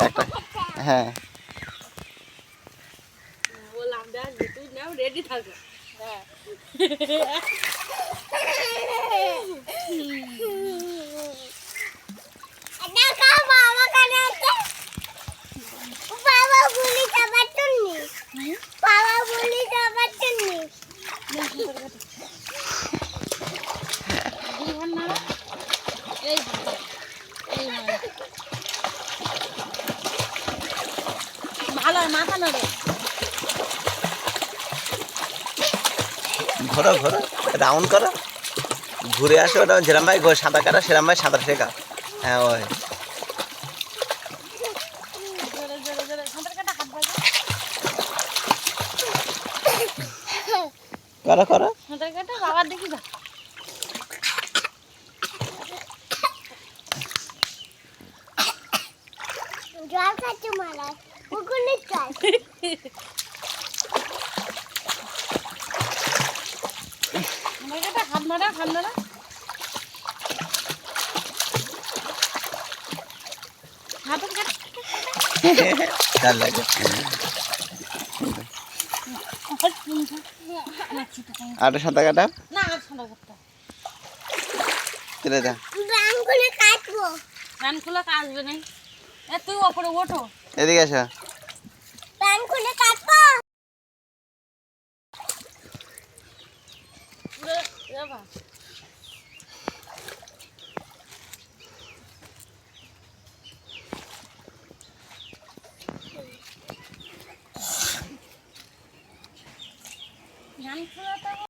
একটা হ্যাঁ। রেডি থাকো হ্যাঁ। বাবা বলি যাবার জন্য বাবা বলি যাবার জন্য দুই ঘর নাড়া এই ভালো এই ভালো ভালো মাথা নাড়ে ঘোরো ঘোরো রাউন্ড করো। ঘুরে আসো ওটা যেরম ভাই ঘো- সাঁতার কাটা সেরম ভাই সাঁতার শেখা হ্যাঁ ওই। জোরে জোরে জোরে সাঁতার কাটা হাত বাজে। করো করো। সাঁতার কাটা বাবার দেখি যা। জল খাচ্ছে মারা কাটা হাত মারা হাত মারা সাঁতার কাটা লাগে। আটা সাঁতার কাটা? না আর সাঁতার কাটতে। চলে যা ব্যাংকুলে কাটবো। ফ্যান খোলা কাজবে নাই এ তুই ওপরে ওঠো। এদিকে আসো। ば。何